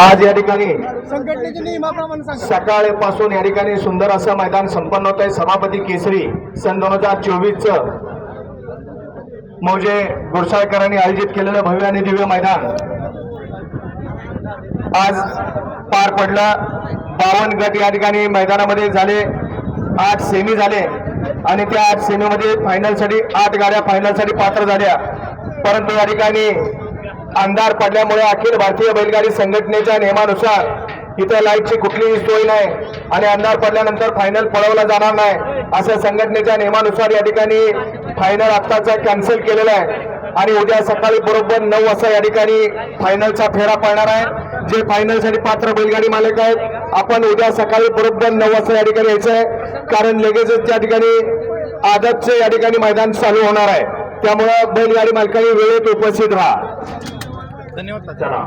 आज या ठिकाणी सकाळपासून या ठिकाणी सुंदर असं मैदान संपन्न होत आहे सभापती केसरी सन दोन हजार चोवीस मौजे गुरसाळकरांनी आयोजित केलेलं भव्य आणि दिव्य मैदान आज पार पडलं. बावन्न गट या ठिकाणी मैदानामध्ये झाले. आठ सेमी झाले. आणि त्या आठ सेमीमध्ये फायनलसाठी आठ गाड्या फायनलसाठी पात्र झाल्या. परंतु या ठिकाणी अंधार पडल्यामुळे अखिल भारतीय बैलगाडी संघटनेच्या नियमानुसार इथं लाईटची कुठलीही सोय नाही आणि अंधार पडल्यानंतर फायनल पळवला जाणार नाही असं संघटनेच्या नियमानुसार या ठिकाणी फायनल आत्ताचा कॅन्सल केलेला आहे. आणि उद्या सकाळी बरोबर नऊ वाजता या ठिकाणी फायनलचा फेरा पडणार आहे. जे फायनलसाठी पात्र बैलगाडी मालक आहेत आपण उद्या सकाळी बरोबर नऊ वाजता या ठिकाणी यायचं आहे. कारण लगेचच त्या ठिकाणी आदतचे या ठिकाणी मैदान चालू होणार आहे. त्यामुळं बैलगाडी मालकांनी वेळेत उपस्थित राहा. धन्यवाद चला